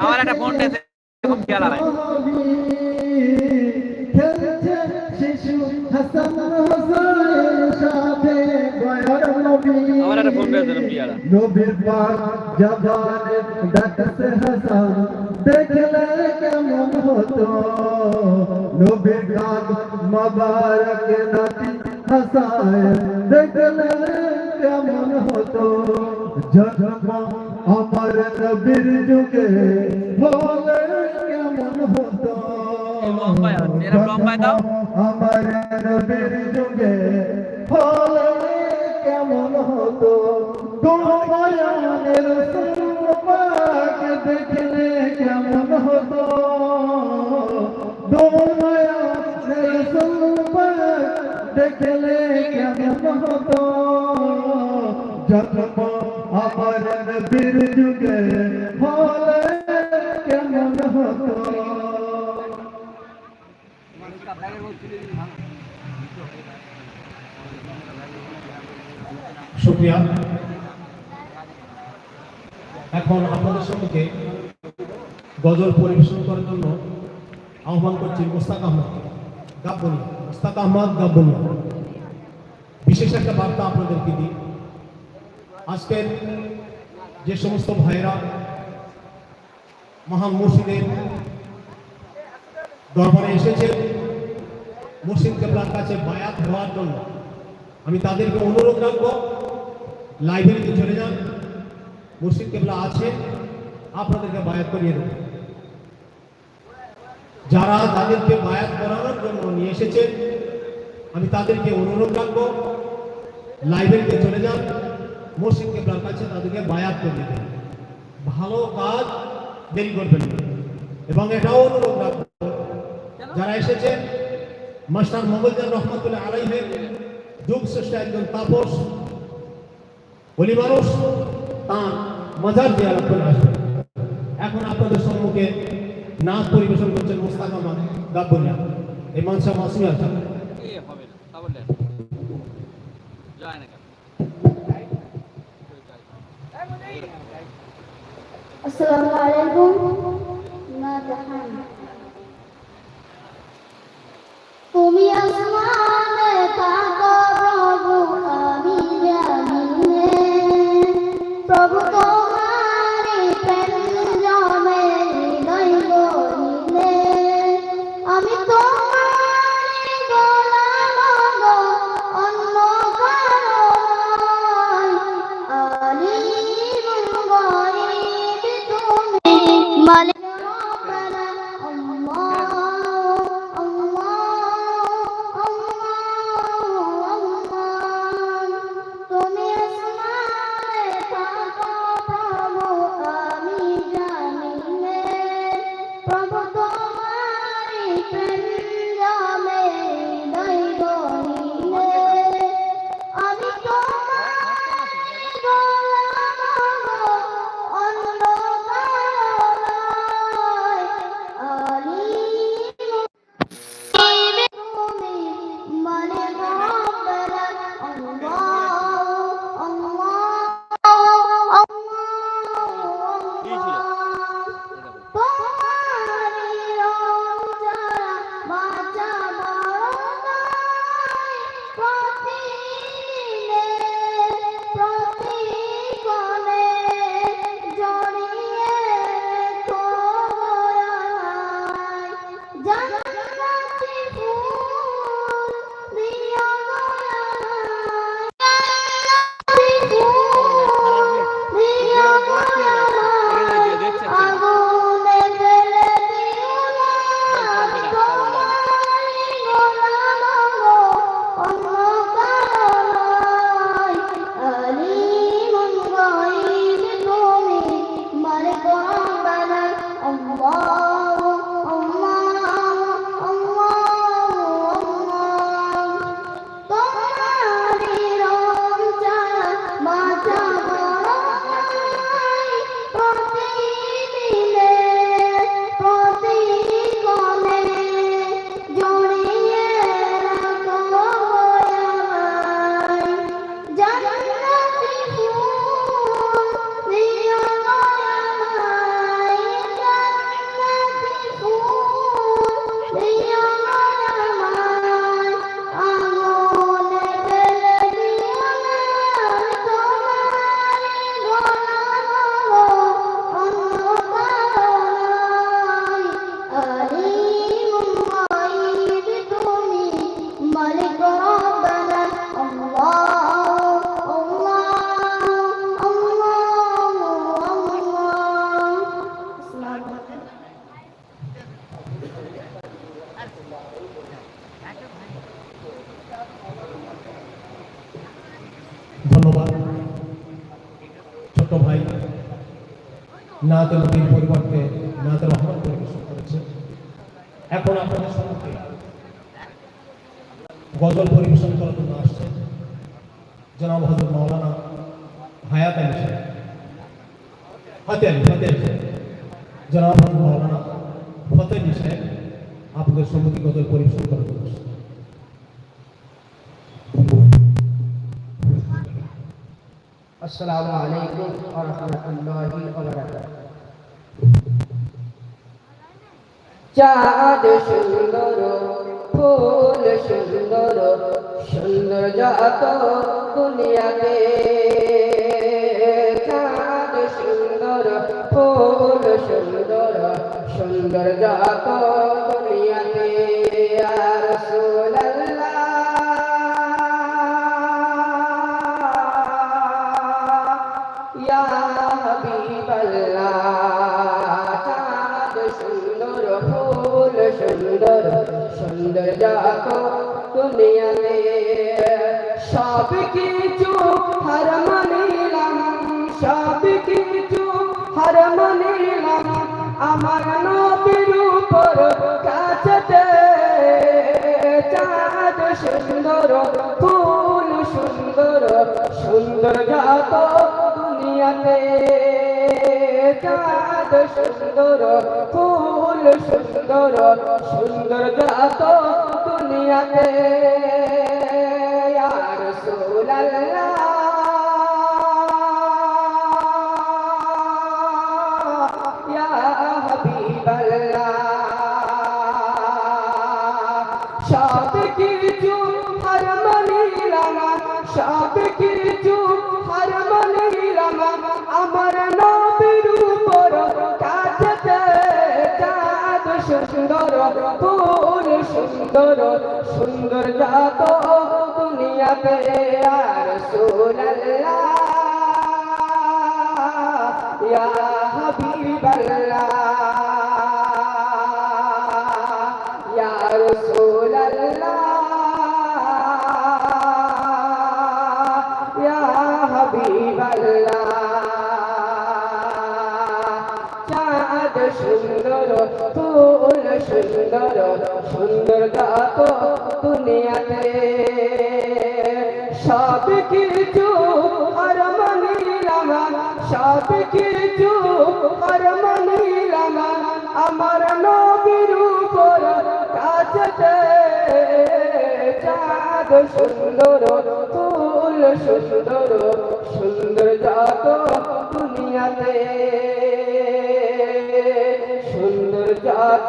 আমার একটা ফোন এখন খেয়াল নবী আমার একটা ফোন পেয়েছিলাম পিয়ারা নবীর পাক জবানে ডাকছে হাসান দেখলে কেমন হতো? নবীর গান মোবারক নাতি হাসান দেখলে কেমন হতো? জন্ম আমার নবীর যুগে হলে কেমন হতো? আমার নবীর যুগে হলে কেমন হতো? তোমায়ানের সুপাক দেখলে কেমন হতো? তোমায়ানের সুপাক দেখলে কেমন হতো? আমার যুগে কেমন হতো? শুক্রিয়া। এখন আপনাদের সম্মুখে গজল পরিবেশন করার জন্য আহ্বান করছি মোস্তাক আহমদ গাব্বনি মোস্তাক আহমদ গাব্বনি বিশেষ একটা বার্তা আপনাদেরকে দিই। আজকের যে সমস্ত ভাইয়েরা মহান মুর্শিদের দরবারে এসেছে মুর্শিদ কেবলার কাছে বায়াত হওয়ার জন্য। আমি তাদেরকে অনুরোধ রাখব লাইব্রেরিতে চলে যান মুর্শিদ কেবলা আছে, আপনাদেরকে বায়াত করিয়ে দেবো। যারা তাদেরকে বায়াত করানোর জন্য নিয়ে এসেছেন আমি তাদেরকে অনুরোধ রাখব লাইব্রেরিতে চলে যান মুর্শিদ কেবলার কাছে তাদেরকে বায়াত করে দেন ভালো কাজ দেরি করবেন এবং এটাও অনুরোধ রাখব, যারা এসেছেন, মাস্টার মোহাম্মদ রহমতুল্লাহ আলাইহের যুগ শ্রেষ্ঠ একজন তাপস বলি মানুষ, তাঁর মজার জিয়ারত করে আসবে এখন আপনাদের সম্মুখে নাচ পরিবেশন করছেন মোস্তাক আহমদ গাব্বনিয়া এই মানসা মাসুমি আসসালামু আলাইকুম। না জাহান নবীর পরিবর্তে নাতে রহমান পরিবেশন করেছে। এখন আপনাদের সম্মুখে গজল পরিবেশন করার জন্য আসছে। জনাব হজরত মাওলানা হায়াত আলী সাহেব। ফতে আলী জনাব হজরত মাওলানা ফতে আলী সাহেব আপনাদের সম্মুখে গজল পরিবেশন করার জন্য আসছে। আসসালামু আলাইকুম ওয়া রাহমাতুল্লাহি ওয়া চাঁদ সুন্দর ফুল সুন্দর সুন্দর যত দুনিয়াতে। চাঁদ সুন্দর ফুল সুন্দর সুন্দর যত সুন্দর জাত দুনিয়াতে। চাঁদ সুন্দর ফুল সুন্দর সুন্দর জাত দুনিয়াতে। সুন্দর সুন্দর জাত দুনিয়াতে আর সুনাল্লাহ ইয়া হাবিবাল্লাহ সুন্দর ফুল সুন্দর সুন্দর গাত দুনিয়াতে। সব কিছু আর মানিলাম সব কিছু আর মানিলাম আমার নবীর উপর কাছে চাঁদ সুন্দর, ফুল সুন্দর সুন্দর জাত দুনিয়াতে। সুন্দর জাত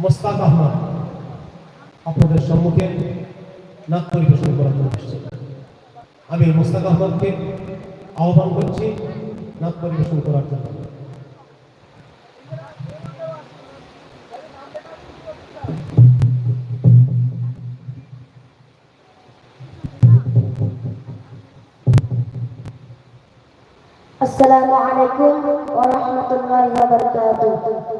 মোস্তাক আহমদ আপনাদের সম্মুখে নাচ পরিবেশন করার জন্য আসছে আমি মোস্তাক আহমদকে আহ্বান করছি নাচ পরিবেশন করার জন্য السلام عليكم ورحمة الله وبركاته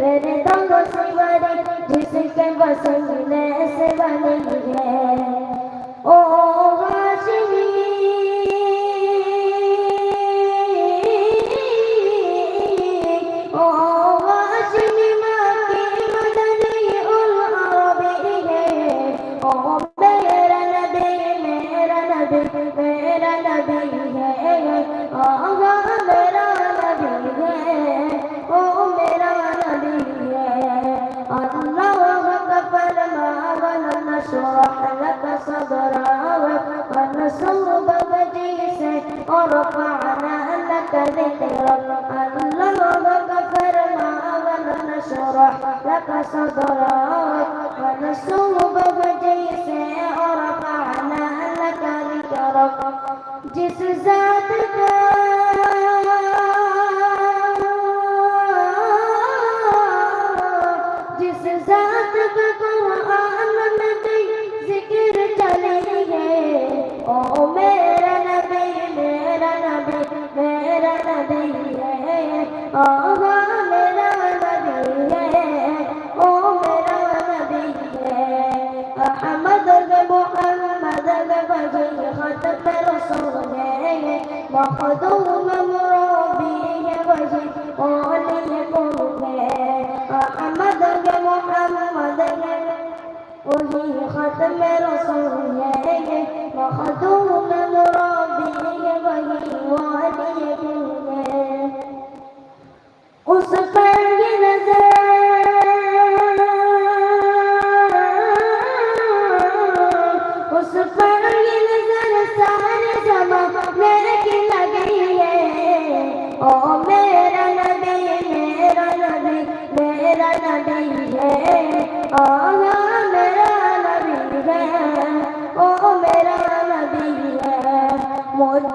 है फिर दो सिवरी जिसके वसीले से बनी ورفعنا لك ذكرك اللهم كفرنا ولم نشرح لك صدرك ونسوب بجيسك ورفعنا لك ذكرك جس ذاتك وجه خاتم رسول دارين مخدوم مربيه وجه قولي قلبي محمد محمد وجه خاتم رسول دارين مخدوم مربيه وجه قولي قلبي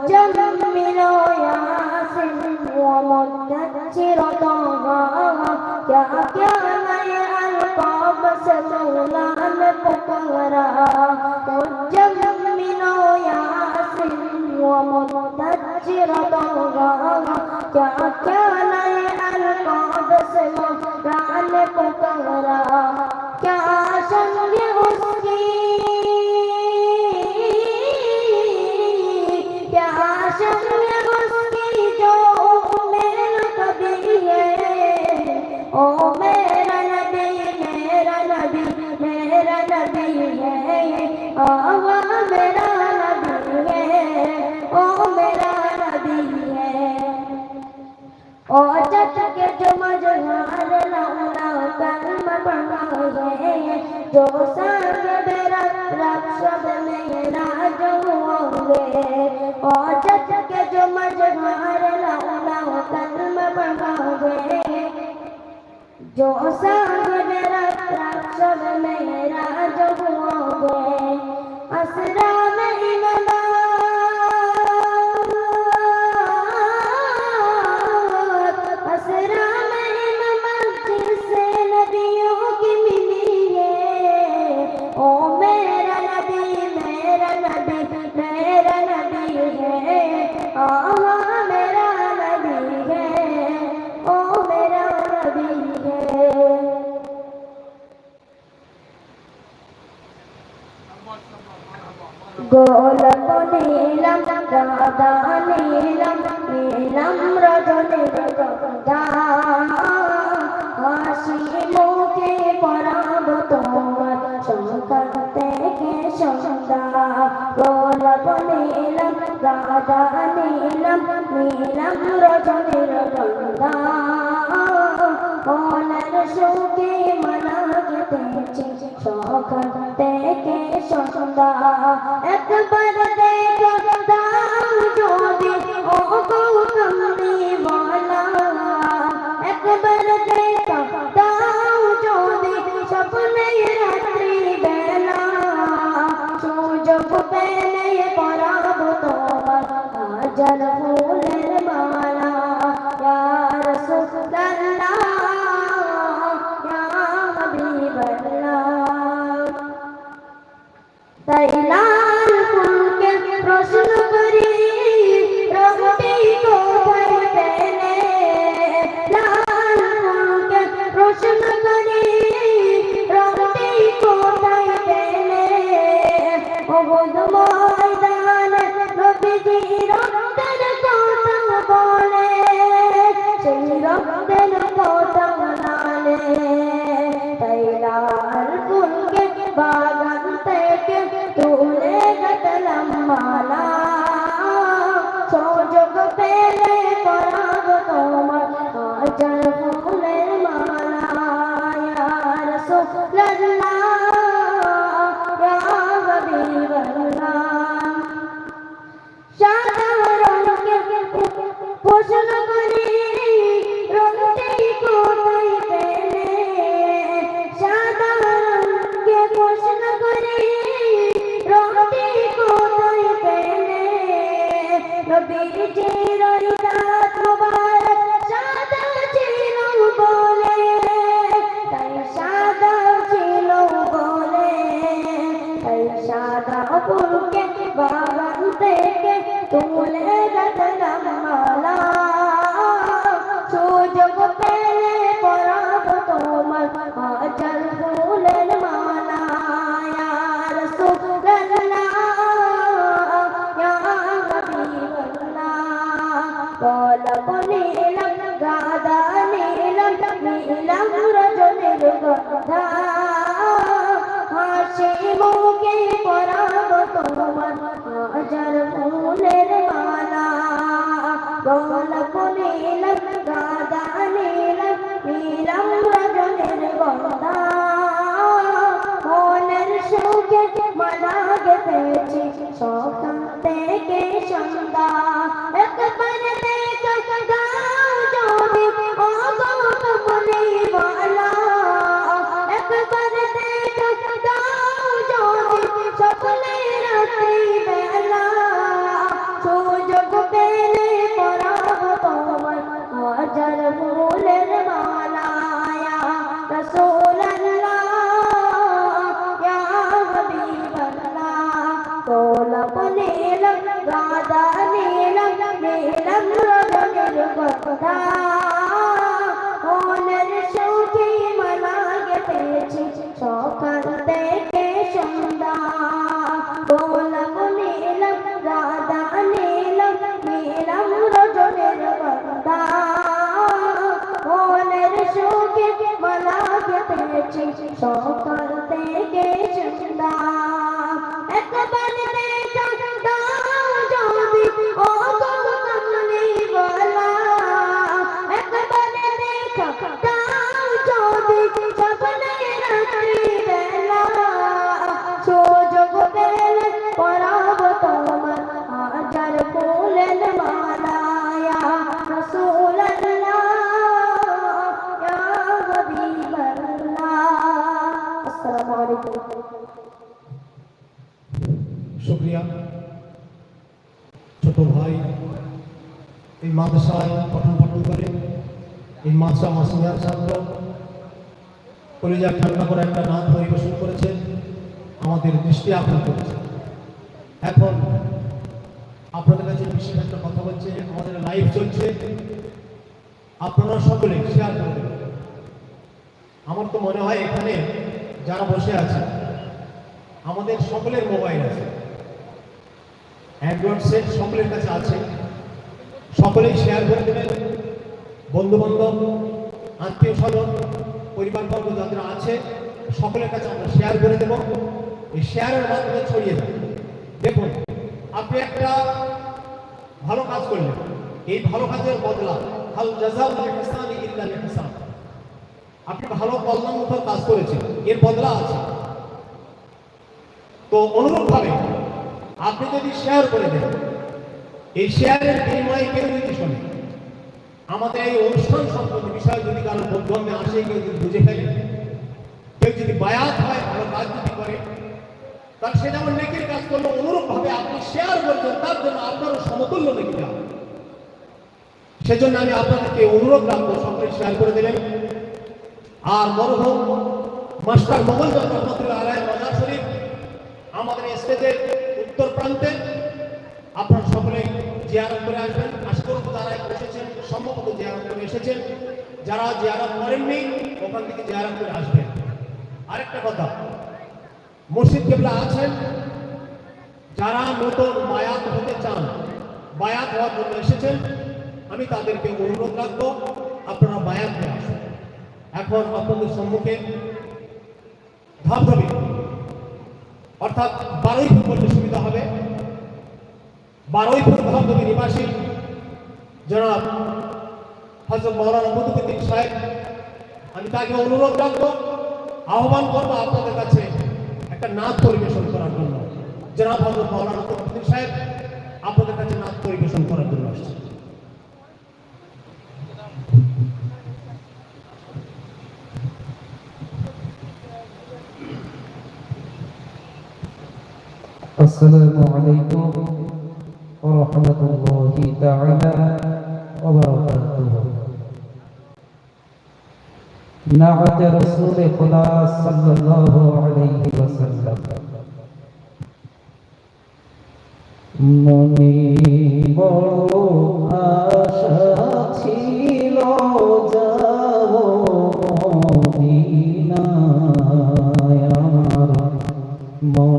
क्या ياسين ومدثر طه يا كان القاب سلولا الفقراء وجمل ياسين ومدثر طه يا كان القاب سلولا الفقراء Yo, গোল নিলাম দাদা নিলাম নিলাম রজনের গদা হাসি মুখে পরাব তোমার সন্তান থেকে সন্তা গোল নিলাম দাদা নিলাম নিলাম রজনের গদা মনের সুখে দেখছি সকাল থেকে সন্ধ্যা। একবার দেখো সবুজ ময়দান নবীজি রক্তের কথা বলে সেই রক্ত তোমার ফুলের রজনীর মাদ্রাসায় পঠন পাঠন করে। এই মাদ্রাসা মাসিয়ার ছাত্র। কলিজা ঠান্ডা করে একটা নাচ পরিবেশন করেছে। আমাদের দৃষ্টি আকর্ষণ করেছে। এখন আপনাদের কাছে বিশেষ একটা কথা বলছে আমাদের লাইভ চলছে। আপনারা সকলে শেয়ার করে আমার তো মনে হয় এখানে যারা বসে আছে, আমাদের সকলের মোবাইল আছে। অ্যান্ড্রয়েড সেট সকলের কাছে আছে। সকলেই শেয়ার করে দেবেন। বন্ধু বান্ধব আত্মীয় স্বজন, পরিবারবর্গ যাদের আছে, সকলের কাছে আমরা শেয়ার করে দেব। এই শেয়ারের মাধ্যমে ছড়িয়ে দেব। দেখুন, আপনি একটা ভালো কাজ করলেন। এই ভালো কাজের বদলা হাল জাজাউল ইহসান ইল্লা ইহসান। আপনি ভালো কল্যাণমুখর কাজ করেছেন। এর বদলা আছে। তো অনুরূপভাবে আপনি যদি শেয়ার করে দেন এই শেয়ারের বিনিময়ে কেউ যদি শোনে, আমাদের এই অনুষ্ঠান সম্পর্কে বিষয় যদি কারও বোধগম্যে আসে, কেউ যদি বুঝে ফেলে, কেউ যদি বায়াত হয় ভালো কাজ যদি করে তাহলে সে যেমন নেকির কাজ করল, অনুরূপভাবে আপনি শেয়ার করছেন তার জন্য আপনারও সমতুল্য নেকি যাবে সেজন্য আমি আপনাদেরকে অনুরোধ রাখব, সকলে শেয়ার করে দেবেন। আর মরহুম মাস্টার মোগল রহমতুল্লাহ আলাই মজার শরীফ, আমাদের স্টেজের উত্তর প্রান্তে, আপনারা সকলে জিয়ারত করে আসবেন। আশা করব যারা এসেছেন, সম্ভবত জিয়ারত করে এসেছেন। যারা জিয়ারত করেননি, ওখান থেকে জিয়ারত করে আসবেন। আরেকটা কথা, মসজিদ কেবলা আছেন? যারা নতুন বায়াত হতে চান, বায়াত হওয়ার জন্য এসেছেন, আমি তাদেরকে অনুরোধ রাখব, আপনারা বায়াত হয়ে আসুন। এখন আপনাদের সম্মুখে ধাপ ধাপে অর্থাৎ বারোই করলে সুবিধা হবে। বারুইপুর ধামদুবি নিবাসী জনাব হজরত মৌলানা মধুদ্দিন সাহেব আমি তাকে অনুরোধ রাখবো আহ্বান করবো আপনাদের কাছে একটা নাচ পরিবেশন করার জন্য জনাব হজরত মৌলানা মধুদ্দিন সাহেব আপনাদের কাছে নাচ পরিবেশন করার জন্য আসছে السلام عليكم ورحمة الله تعالى وبركاته نعت رسول خدا صلى الله عليه وسلم মনে বড় আশা ছিল যাব মদিনায় আমার মনে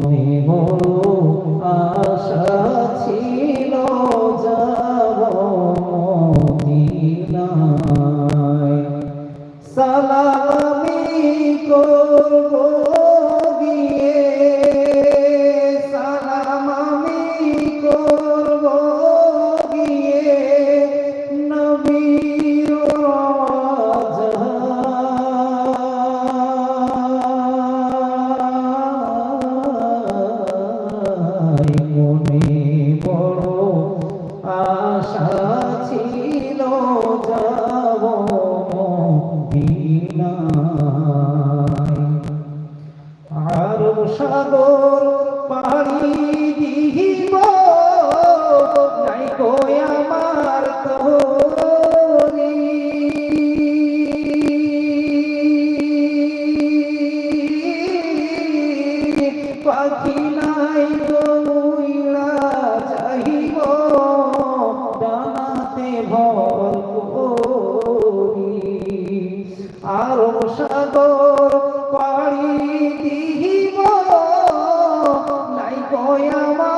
সাগর পাড়ি দিব নাই আমার